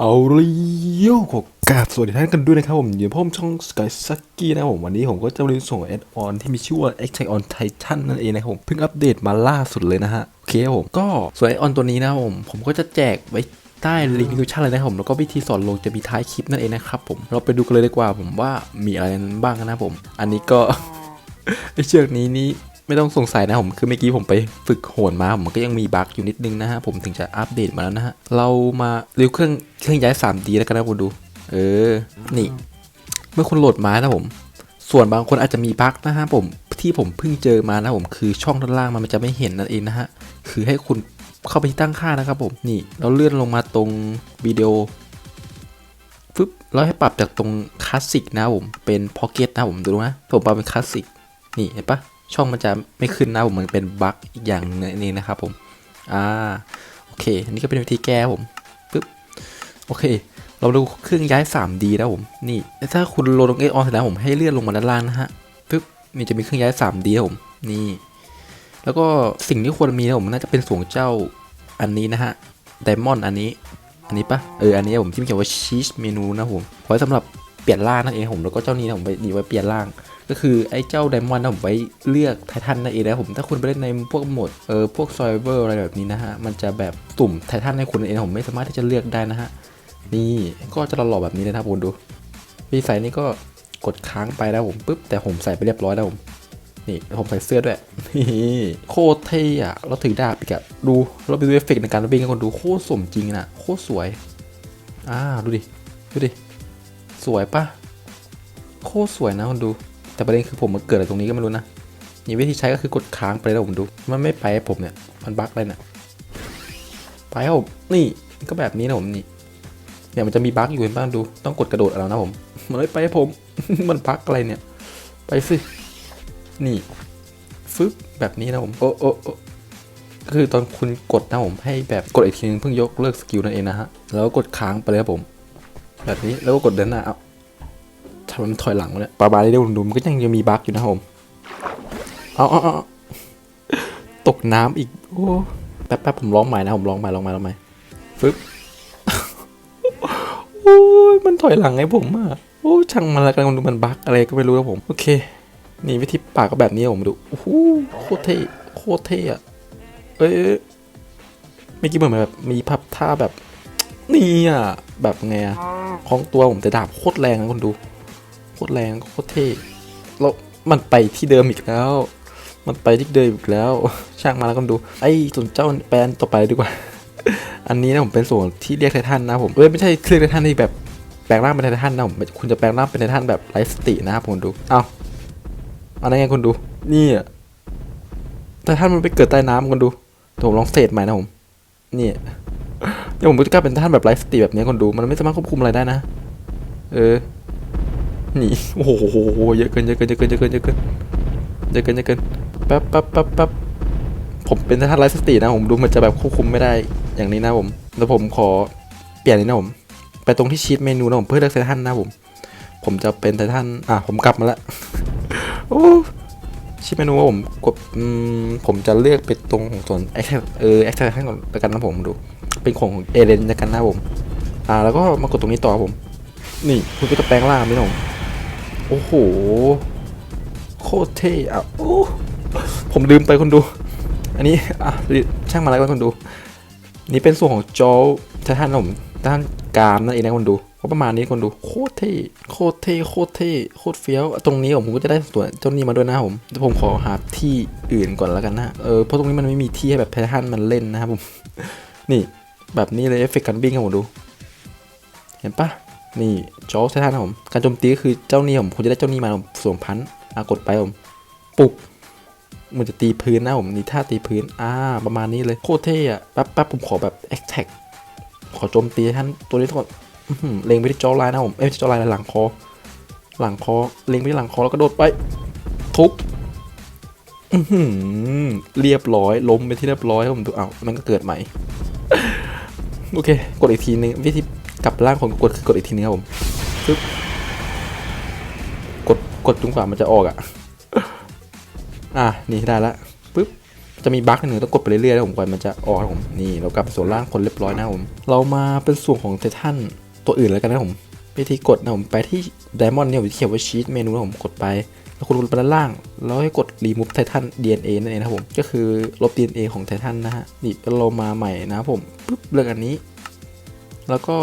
เอาเลยโยขอกราบสวัสดีท่านกันด้วยนะครับผมอยู่พ่อมช่องสกายซักกี้นะครับผมวันนี้ผมก็จะมารีวิวส่งแอดออนที่มีชื่อว่า Attack on Titan นั่นเองนะครับผมเพิ่งอัปเดตมาล่าสุดเลยนะฮะโอเคครับผมก็ส่วนแอดออนตัวนี้นะครับผมผมก็จะแจกไว้ใต้ลิงก์ดิสคริปชั่นเลยนะครับผมแล้วก็วิธีสอนลงจะมีท้ายคลิปนั่นเองนะครับผมเราไปดูกันเลยดีกว่าผมว่ามีอะไรบ้างนะครับผม อันนี้ก็ไอเชือกนี้นี่ ไม่ต้องสงสัยนะผมคือเมื่อกี้ผมไปฝึกโหนมาผมก็ยังมีบั๊กอยู่นิดนึงนะฮะผมถึงจะอัปเดตมาแล้วนะฮะเรามาเรีวิวเครื่องเครื่องย้าย 3D แล้วกันนะผมดู เออ นี่ เมื่อคุณโหลดมานะผม ส่วนบางคนอาจจะมีบั๊กนะฮะผมที่ผมเพิ่งเจอมานะผมคือช่องด้านล่างมันจะไม่เห็นนั่นเองนะฮะคือให้คุณเข้าไปที่ตั้งค่านะครับผมนี่เราเลื่อนลงมาตรงวิดีโอฟึบแล้วให้ปรับจากตรงคลาสสิกนะผมเป็นพ็อกเก็ตนะผมดูนะผมปรับเป็นคลาสสิกนี่เห็นปะ ช่องมันจะไม่ขึ้นนะผมมันเป็นบั๊กอีกอย่างนึงนั่นะครับผมอ่าโอเคอันนี้ก็เป็นวิธีแก้ผมปึ๊บโอเค เราดูเครื่องย้าย 3D นะผมนี่ถ้าคุณโหลดลงเอออนเสร็จแล้วผมให้เลื่อนลงมาด้านล่างนะฮะปึ๊บนี่จะมีเครื่องย้าย 3D นะผมนี่แล้วก็สิ่งที่ควรมีนะผมน่าจะเป็นสวงเจ้าอันนี้นะฮะไดมอนด์อันนี้อันนี้ปะเอออันนี้ผมที่เขียนว่าชีสเมนูนะผมไว้สำหรับเปลี่ยนร่างนั่นเองผมแล้วก็เจ้านี้นะผมไปดีไว้เปลี่ยนร่าง ก็คือไอ้เจ้าไดมอนด์นะผมไว้เลือกไททันนั่นเองนะผมถ้าคุณไปเล่นในพวกโหมดเออพวกซอยเวอร์อะไรแบบนี้นะฮะมันจะแบบตุ่มไททันให้คุณเองผมไม่สามารถที่จะเลือกได้นะฮะนี่ก็จะหล่อแบบนี้เลยนะครับคุณดูพี่ใส่นี่ก็กดค้างไปนะผมปุ๊บแต่ผมใส่ไปเรียบร้อยแล้วผมนี่ผมใส่เสื้อด้วยนี่โคตรเท่อะเราถือดาบอีกอะดูเราไปดูเอฟเฟกต์ในการวิ่งกันคนดูโคตรสมจริงนะโคตรสวยอ่าดูดิดูดิสวยปะโคตรสวยนะคนดู แต่ประเด็นคือผมมันเกิดอะไรตรงนี้ก็ไม่รู้นะนี่วิธีใช้ก็คือกดค้างไปแล้วผมดู มันไม่ไปให้ผมเนี่ย มันบั๊กเลยเนี่ยไปให้ผมนี่ก็แบบนี้นะผมนี่เนี่ยมันจะมีบั๊กอยู่เห็นป่ะดู ต้องกดกระโดดเอานะผม มันไม่ไปให้ผม มันบั๊กอะไรเนี่ย ไปสินี่ฟึบแบบนี้นะผมโอ้โอ้โอ้คือตอนคุณกดนะผมให้แบบกดอีกทีนึงเพิ่งยกเลิกสกิลนั่นเองนะฮะแล้วก็กดค้างไปเลยครับผม แบบนี้แล้วก็กดเดินหน้าเอา ทำไมมันถอยหลังวะเนี่ยประมาณนี้เดี๋ยวผมดูมันก็ยังยังมีบั๊กอยู่นะครับผมเอาเอาตกน้ำอีก โอ้ แป๊บแป๊บผมร้องใหม่นะ ผมร้องใหม่ร้องใหม่ร้องใหม่ฟึบโอ้ยมันถอยหลังไอ้ผมอะ โอ้ช่างมันละกันมันดูมันบั๊กอะไรก็ไม่รู้ครับผม โอเค นี่วิธีปากก็แบบนี้ผมดู โอ้โหโคตรเท่ โคตรเท่อะเอ้ยเมื่อกี้เหมือนแบบมีพับท่าแบบนี่อะ แบบไงอะของตัวผมแต่ดาบโคตรแรงนะคนดู โคตรแรงโคตรเท่แล้วมันไปที่เดิมอีกแล้ว มันไปที่เดิมอีกแล้ว ช่างมาแล้วกันดูไอ้ส่วนเจ้าแปลนต่อไปดีกว่า อันนี้นะผมเป็นส่วนที่เรียกไททันนะผมเอ้ยไม่ใช่เรียกไททันที่แบบแปลงร่างเป็นไททันนะผมคุณจะแปลงร่างเป็นไททันแบบไร้สตินะครับผมดูเอาอันนั้นไงคุณดู นี่อะไททันมันไปเกิดใต้น้ำคุณดูเดี๋ยวผมลองเศษใหม่นะผมนี่เดี๋ยวผมจะกลายเป็นไททันแบบไร้สติแบบนี้คนดูมันไม่สามารถควบคุมอะไรได้นะ เออ นี่โอ้โหเยอะเกินเยอะเกินเยอะเกินเยอะเกินเยอะเกินเยอะเกินเยอะเกินแป๊บแป๊บแป๊บแป๊บผมเป็นไททันไร้สตินะผมดูมันจะแบบควบคุมไม่ได้อย่างนี้นะผม แล้วผมขอเปลี่ยนนี้นะผม ไปตรงที่ชีตเมนูนะผมเพื่อเลือกไททันนะผม ผมจะเป็นไททันอะผมกลับมาล้วโอ้ชีตเมนูว่าผมกดอืมผมจะเลือกไปตรงของส่วนแอคเออแอคชั่นก่อนแล้วกันนะผมดู เป็นของเอเลนแล้วกันนะผม อ่าแล้วก็มากดตรงนี้ต่อผม นี่คุณก็จะแปลงร่างไม่หนอง โอ้โห โคตรเท่อะโอ้ผมลืมไปคนดู อันนี้อะช่างมาแล้วกันคนดู นี่เป็นส่วนของจอท่านผมด้านกามนั่นเองนะคนดูก็ประมาณนี้คนดูโคตรเท่โคตรเท่โคตรเท่โคตรเฟี้ยว ตรงนี้ผมก็จะได้ส่วนเจ้านี้มาด้วยนะผมเดี๋ยวผมขอหาที่อื่นก่อนแล้วกันนะเออเพราะตรงนี้มันไม่มีที่ให้แบบไททันมันเล่นนะครับผมนี่แบบนี้เลยเอฟเฟกต์การวิ่งครับผมดู เห็นปะ นี่โจอใช้ท่านนะผม การโจมตีก็คือเจ้านี้ผมผมจะได้เจ้านี้มาผมสวมพันธ์อะกดไปผมปุกมันจะตีพื้นนะผมนี่ท่าตีพื้นอ่าประมาณนี้เลยโคตรเท่อะแป๊บแป๊บผมขอแบบแอคแท็กขอโจมตีท่านตัวนี้ทุก่อนเล็งไปที่จอไลน์นะผมเอ้ยจอไลน์หลังคอ หลังคอเล็งไปที่หลังคอแล้วก็โดดไป ทุบเรียบร้อยล้มไปที่เรียบร้อยผมดูเอ้ามันก็เกิดใหม่ โอเค กดอีกทีนึงวิธี กลับร่างของกดคือกดอีกทีนึงครับผมปึ๊บกดกดจนกว่ามันจะออกอะ อะนี่ได้ละปึ๊บจะมีบั๊กหนึ่งต้องกดไปเรื่อยๆแล้วผมกว่ามันจะออกผมนี่เรากลับไปส่วนล่างคนเรียบร้อยนะผมเรามาเป็นส่วนของไททันตัวอื่นแล้วกันนะผมวิธีกดนะผมไปที่ไดมอนด์เนี่ยผมเขียนว่าชีตเมนูนะผมกดไปแล้วคุณลงไปด้านล่าง แล้วให้กด remove titan DNA นั่นเองนะครับผม ก็คือลบ DNA ของไททันนะฮะ นี่เรามาใหม่นะผมปุ๊บ เลือกอันนี้ แล้วก็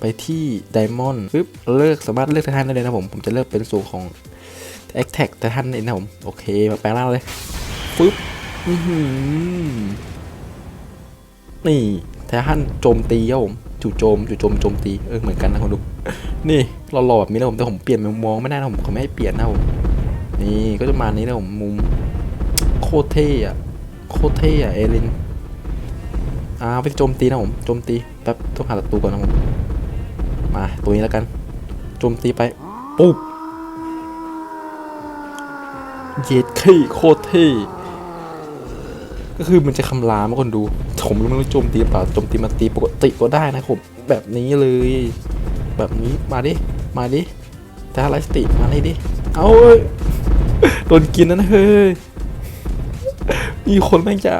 ไปที่ Diamond ปุ๊บเลือกสามารถเลือกไททันได้เลยนะผม ผมจะเลือกเป็นส่วนของ a t t a c ไททันนั่นเองนะผม โอเค มาแปลงร่างเลยปุ๊บอื้อหือนี่ไททันโจมตีครับผมจู่โจมจู่โจมโจมตีเออเหมือนกันนะคนดู นี่หล่อๆแบบนี้นะผมแต่ผมเปลี่ยนมุมมองไม่ได้นะผมเขาไม่ให้เปลี่ยนนะผมนี่ก็จะมานี้นะผมมุมโคตรเท่อะโคตรเท่อะเอลินอ่าไปโจมตีนะผมโจมตี แป๊บต้องหาศัตรูก่อนนะผมมาตัวนี้แล้วกันโจมตีไปปุ๊บเย็ดขี้โคตรเท่ก็คือมันจะคำรามคนดูผมไม่รู้โจมตีเปล่าโจมตีมาตีปกติก็ได้นะผมแบบนี้เลย แบบนี้มาดิมาดิแต่ไลฟ์สติมาดิดิเอาเอ้ยโดนกินนะเฮ้ยมีคนแม่งจะ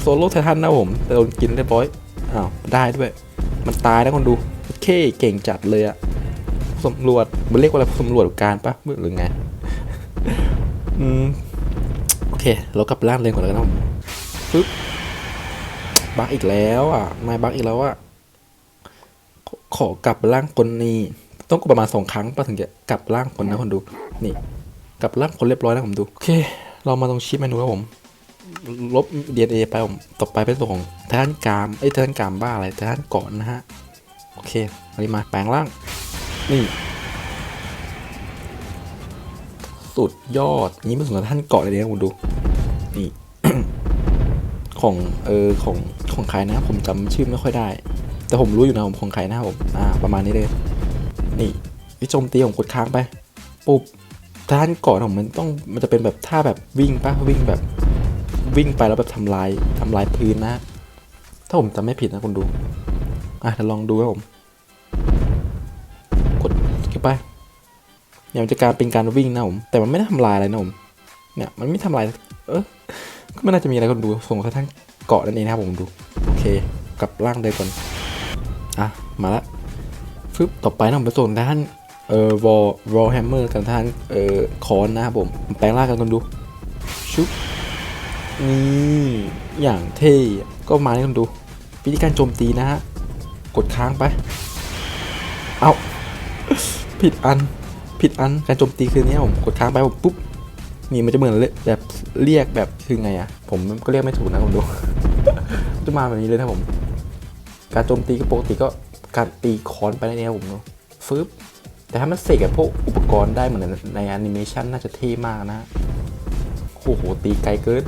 โซโล่ไททันนะผมแต่โดนกินเรียบร้อย ได้ด้วย มันตายนะคนดูโอเคเก่งจัดเลยอะสำรวจมันเรียกว่าอะไรสำรวจการปะหรือไงอืมโอเค เรากลับร่างเลยก่อนแล้วกันะปึ๊บบักอีกแล้วอะไม่บักอีกแล้วอะขอขอกลับร่างคนนี้ต้องกดประมาณสองครั้งป่ะถึงจะกลับร่างคนนะคนดู นี่กลับร่างคนเรียบร้อยแล้วผมดู โอเค เรามาตรงชิปเมนูครับผม ลบ DNA ไปผมต่อไปเป็นตัวของททันกามไอ้ททันกามบ้าอะไรททันเกาะนะฮะ โอเคอันนี้มาแปลงร่าง นี่ สุดยอดนี้เป็นส่วนของททันเกาะเลยนะคุณดู นี่ ของเออของของใครนะ ผมจำชื่อไม่ค่อยได้ แต่ผมรู้อยู่นะผมของใครนะผมอ่าประมาณนี้เลย นี่วิจมตีผมกดค้างไป ปุ๊บท่านเก่อนผมมันต้องมันจะเป็นแบบท่าแบบวิ่งปะวิ่งแบบ วิ่งไปแล้วแบบทำลายทำลายพื้นนะ ถ้าผมจำไม่ผิดนะคุณดู อะเดี๋ยวลองดูครับผม กดเข้าไปเนี่ยมันจะการเป็นการวิ่งนะผม แต่มันไม่ได้ทำลายอะไรนะผม เนี่ยมันไม่ทำลาย เออก็ไม่น่าจะมีอะไรคนดูส่งกระท่านเกาะนั่นเองนะครับผมดู โอเค กลับร่างเลยก่อน อะ มาละฟึบต่อไปนะผมไปส่งท่านเอ่อวอลวอลแฮมเมอร์กับทานเอ่อคอนนะครับผม แปลงร่างกันกันดู ชุบ นี่อย่างเท่ก็มาให้คนดูวิธีการโจมตีนะฮะ กดค้างไป เอาผิดอันผิดอันการโจมตีคือเนี้ยผมกดค้างไปผมปุ๊บนี่มันจะเหมือนแบบเรียกแบบคือไงอะผมก็เรียกไม่ถูกนะผมดูจะมาแบบนี้เลยนะผม การโจมตีก็ปกติก็การตีคอนไปในแนวผมเนาะฟึบแต่ถ้ามันเสกกับพวกอุปกรณ์ได้เหมือนในแอนิเมชันน่าจะเท่มากนะโอ้โหตีไกลเกิน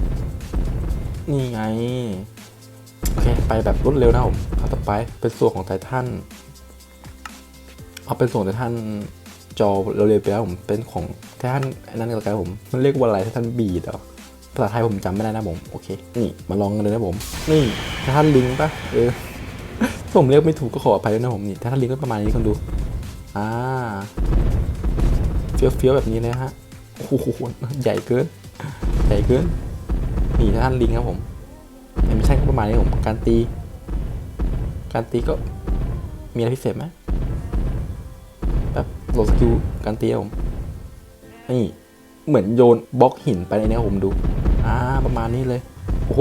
นี่ไง โอเค ไปแบบรวดเร็วนะผมเอาต่อไปเป็นส่วนของไททันเอาเป็นส่วนไททันจอเร็วๆไปแล้วผมเป็นของไททันอันนั้นก็แล้วกันผม มันเรียกว่าอะไรไททันบีดเหรอภาษาไทยผมจำไม่ได้นะผม โอเค นี่มาลองกันเลยนะผม นี่ไททันลิงปะเออถ้าผมเรียกไม่ถูกก็ขออภัยด้วยนะผมนี่ถ้าท่านลิงก็ประมาณนี้คนดู อ่าเฟี้ยวเฟี้ยวๆแบบนี้เลยฮะโอ้โหใหญ่เกินใหญ่เกิน หนีท่านลิงครับผมไม่ใช่ก็ประมาณนี้ผม การตี การตีก็มีอะไรพิเศษไหมแบบโหลดสกิลการตีครับผมนี่เหมือนโยนบล็อกหินไปในนี้ผมดูอ่าประมาณนี้เลยโอ้โห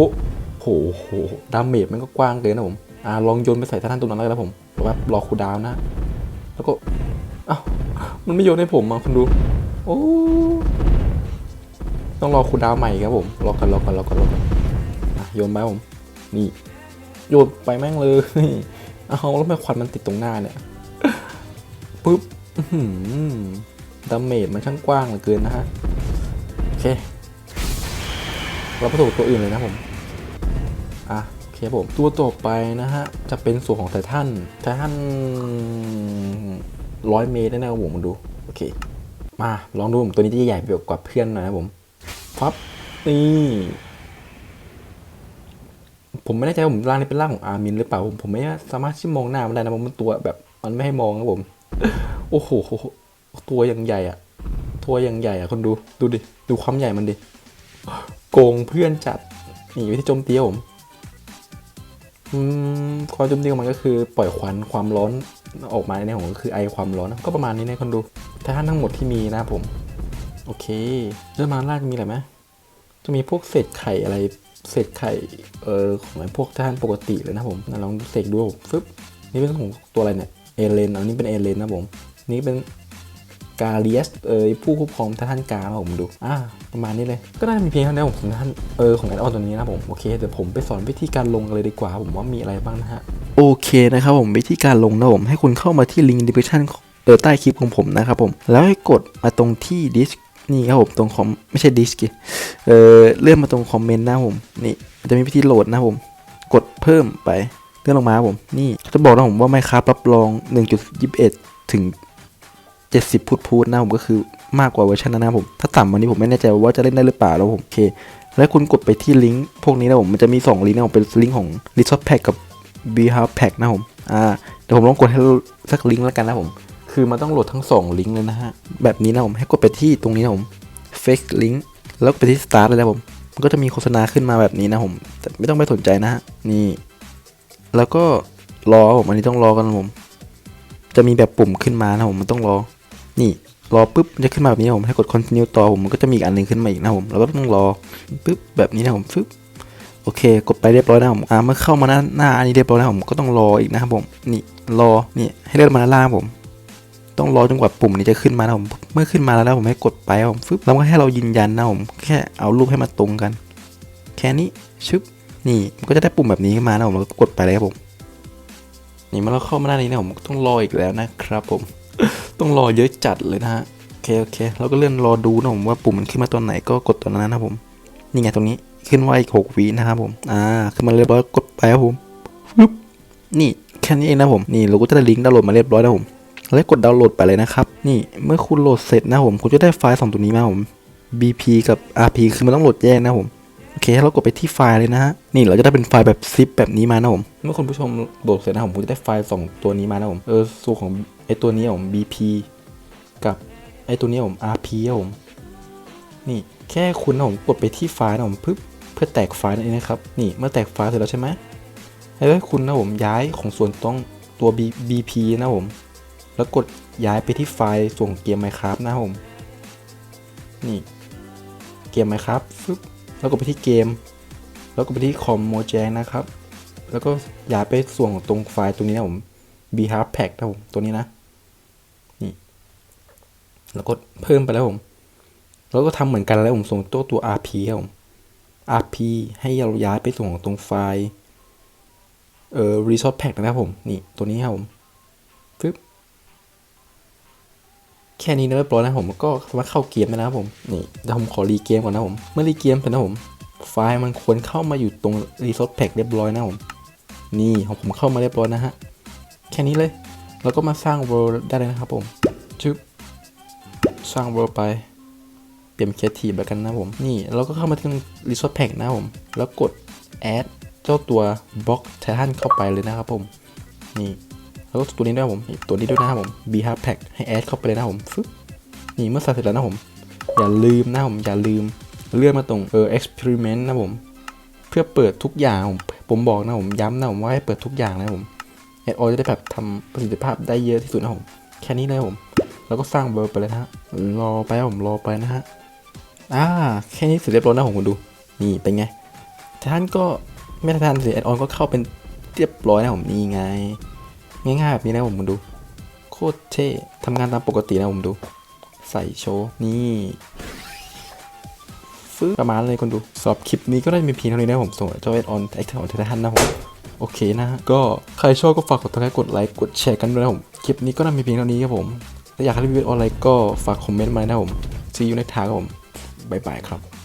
โหโหดาเมจมันก็กว้างเกินนะผมอ่าลองโยนไปใส่ท่านตรงนั้นแล้วกันะผมแบบรอคูดาวน์นะ แล้วก็อ้าวมันไม่โยนให้ผมมาคุณดู โอ้ ต้องรอคูลดาวใหม่ครับผมรอกันรอกันรอกันรอกันโยนไปผม นี่โยนไปแม่งเลยเอาแล้วทำไมควันมันติดตรงหน้าเนี่ยปุ๊บดาเมจมันช่างกว้างเหลือเกินนะฮะโอเคเราไปสู่ตัวอื่นเลยนะผมอะโอเคครับผมตัวต่อไปนะฮะจะเป็นส่วนของไททันไททันร้อยเมตรได้นะครับผมมาดูโอเค มาลองดูผมตัวนี้จะใหญ่กว่าเพื่อนหน่อยนะครับผม ฟับนี่ผมไม่แน่ใจว่าผมร่างนี้เป็นร่างของอาร์มินหรือเปล่าผมผมไม่สามารถที่มองหน้ามันได้นะมันตัวแบบ มันไม่ให้มองครับผม โอ้โหตัวอย่างใหญ่อะตัวอย่างใหญ่อะคนดูดูดิดูความใหญ่มันดิโกงเพื่อนจัดนี่วิธีโจมตีผมอืมความโจมตีของมันก็คือปล่อยควันความร้อนออกมาในของก็คือไอความร้อนก็ประมาณนี้นะคนดูถ้าท่านทั้งหมดที่มีนะผม โอเคเริ่มมาล่าจะมีอะไรไหมจะมีพวกเศษไข่อะไรเศษไข่เออของไอ้พวกท่านปกติเลยนะผมลองเสกดูผมฟึบนี่เป็นของตัวอะไรเนี่ยเอเลนอันนี้เป็นเอเลนนะผมนี่เป็นกาเลียสเอยผู้ควบคุมท่านกาผมดูอ่าประมาณนี้เลย ก็น่าจะมีเพียงเท่านี้ของท่านเออของแอดออนตัวนี้นะผมโอเคเดี๋ยวผมไปสอนวิธีการลงเลยดีกว่า ผมว่ามีอะไรบ้างนะฮะโอเคนะครับผมวิธีการลงนะผมให้คุณเข้ามาที่ลิงก์ description เออใต้คลิปของผมนะครับผมแล้วให้กดมาตรงที่ดิส นี่ครับผมตรงคอมไม่ใช่ดิสกิเออเลื่อนมาตรงคอมเมนต์นะผมนี่จะมีวิธีโหลดนะผมกดเพิ่มไปเลื่อนลงมาผมนี่จะบอกนะผมว่าไม่ครับรับรอง 1.21 ถึง 70พูดพูดนะผมก็คือมากกว่าเวอร์ชันนั้นนะผมถ้าต่ำวันนี้ผมไม่แน่ใจว่าจะเล่นได้หรือเปล่าแล้วผมโอเค แล้วคุณกดไปที่ลิงก์พวกนี้นะผมมันจะมี 2 ลิงก์นะผมเป็นลิงก์ของ r e s o r t Pack กับ b h a v Pack นะผมอ่าเดี๋ยวผมลองกดให้สักลิงก์แล้วกันนะผม คือมันต้องโหลดทั้ง 2 ลิงก์เลยนะฮะ แบบนี้นะผมให้กดไปที่ตรงนี้นะผม Fake Link แล้วไปที่ Start เลยนะผมมันก็จะมีโฆษณาขึ้นมาแบบนี้นะผมแต่ไม่ต้องไปสนใจนะฮะนี่ แล้วก็รอผมอันนี้ต้องรอกันผม จะมีแบบปุ่มขึ้นมานะผมมันต้องรอ นี่รอปุ๊บมันจะขึ้นมาแบบนี้นผมให้กด continue ต่อผมมันก็จะมีอีกอันหนึ่งขึ้นมาอีกนะผมแล้วก็ต้องรอปุ๊บแบบนี้นะผมปึ๊บโอเค กดไปเรียบร้อยนะผมอ่าเมื่อเข้ามาหน้าหน้าอันนี้เรียบร้อยแล้วผมก็ต้องรออีกนะครับผมนี่รอนี่ให้เลื่อนมาด้านล่างผม ต้องรอจนกว่าปุ่มนี้จะขึ้นมานะผมเมื่อขึ้นมาแล้วผมให้กดไปผมฟึบแล้วก็ให้เรายืนยันนะผมแค่เอารูปให้มาตรงกัน แค่นี้ชึบนี่มันก็จะได้ปุ่มแบบนี้ขึ้นมานะผมแล้วก็กดไปเลยครับผมนี่เมื่อเราเข้ามาหน้านี้นะผมต้องรออีกแล้วนะครับผม ต้องรอเยอะจัดเลยนะฮะโอเคโอเคแล้วก็เลื่อนรอดูนะผมว่าปุ่มมันขึ้นมาตอนไหนก็กดตอนนั้นนะผมนี่ไงตรงนี้ขึ้นว่าอีกหกวินะครับผมอ่าขึ้นมาเรียบร้อยกดไปครับผมฟึบนี่แค่นี้เองนะผมนี่เราก็จะได้ลิงก์ดาวน์โหลดมาเรียบร้อยแล้วผม แล้วกดดาวน์โหลดไปเลยนะครับ นี่เมื่อคุณโหลดเสร็จนะผม คุณจะได้ไฟล์สองตัวนี้มาผม BP กับ RP คือมันต้องโหลดแยกนะผมโอเคเรากดไปที่ไฟล์เลยนะฮะ นี่เราจะได้เป็นไฟล์แบบซิปแบบนี้มานะผม เมื่อคุณผู้ชมโหลดเสร็จนะผมคุณจะได้ไฟล์สองตัวนี้มานะผม เออส่วนของไอตัวนี้ผม BP กับไอตัวนี้ผม RP ผม นี่แค่คุณนะผมกดไปที่ไฟล์นะผมปึ๊บเพื่อแตกไฟล์นั่นเองนะครับ นี่เมื่อแตกไฟล์เสร็จแล้วใช่ไหมให้คุณนะผมย้ายของส่วนต้องตัว B BP นะผม แล้วกดย้ายไปที่ไฟล์ส่วนของเกม Minecraft นะผมนี่เกม Minecraft ฟึบแล้วก็ไปที่เกม แล้วก็ไปที่คอมโมแจงนะครับ แล้วก็ย้ายไปส่วนของตรงไฟล์ตรงนี้นะผม b h a r Pack นะผมตัวนี้นะนี่แล้วก็เพิ่มไปแล้วผมแล้วก็ทำเหมือนกันแล้วผมส่งตัวตัว RP ครับผม RP ให้เราย้ายไปส่วนของตรงไฟล์เอ่อ Resource Pack นะครับผม นี่ ตัวนี้ครับผมฟึบ ค่นี้เรียบร้อยนะผมก็มาเข้าเกมนะครับผมนี่เดี๋ยวผมขอรีเกมก่อนนะผมเมื่อรีเกมเสร็จนะผม ไฟล์มันควรเข้ามาอยู่ตรง Resource Pack เรียบร้อยนะผมนี่ของผมเข้ามาเรียบร้อยนะฮะแค่นี้เลยแล้วก็มาสร้าง world ได้เลยนะครับผมชึบสร้าง world ไปเปลี่ยน creative แล้วกันนะผมนี่เราก็เข้ามาที่ Resource Pack นะผมแล้วกด add เจ้าตัว block titan เข้าไปเลยนะครับผมนี่ แล้วก็ตัวนี้ด้วยผมตัวนี้ด้วยนะครับผม b h a r Pack ให้แอดเข้าไปเลยนะผมฟึบนี่เมื่อใส่เสร็จแล้วนะผม อย่าลืมนะผมอย่าลืมเลื่อนมาตรงเออ experiment นะผม เพื่อเปิดทุกอย่างผมผมบอกนะผมย้ำนะผมว่าให้เปิดทุกอย่างนะผมแอดออจะได้แบบทำประสิทธิภาพได้เยอะที่สุดนะผมแค่นี้เลยผม แล้วก็สร้างเบอร์ไปเลยนะฮะรอไปผมรอไปนะฮะอ่าแค่นี้เสร็จเรียบร้อยนะผมคุณดู นี่เป็นไงท่านก็ไม่ทันสิแอดออนก็เข้าเป็นเรียบร้อยนะผมนี่ไง ง่ายๆแบบนี้นะผมดู โคตรเท่ทำงานตามปกตินะผมดู ใส่โชว์ นี่ฟื้ประมาณเลยคนดูสำหรับคลิปนี้ก็ได้มีเพียงเท่านี้นะผมส่งเจ้าเอ็ดออนแอคชั่นของเททันนะผมโอเคนะฮะก็ใครชอบก็ฝากกดติดตามกดไลค์กดแชร์กันด้วยนะผมคลิปนี้ก็น่ามีเพียงเท่านี้ครับผมถ้าอยากให้รีวิวออนไลน์ก็ฝากคอมเมนต์มานะผมซีอยู่ในทางครับผมบ๊ายบายครับ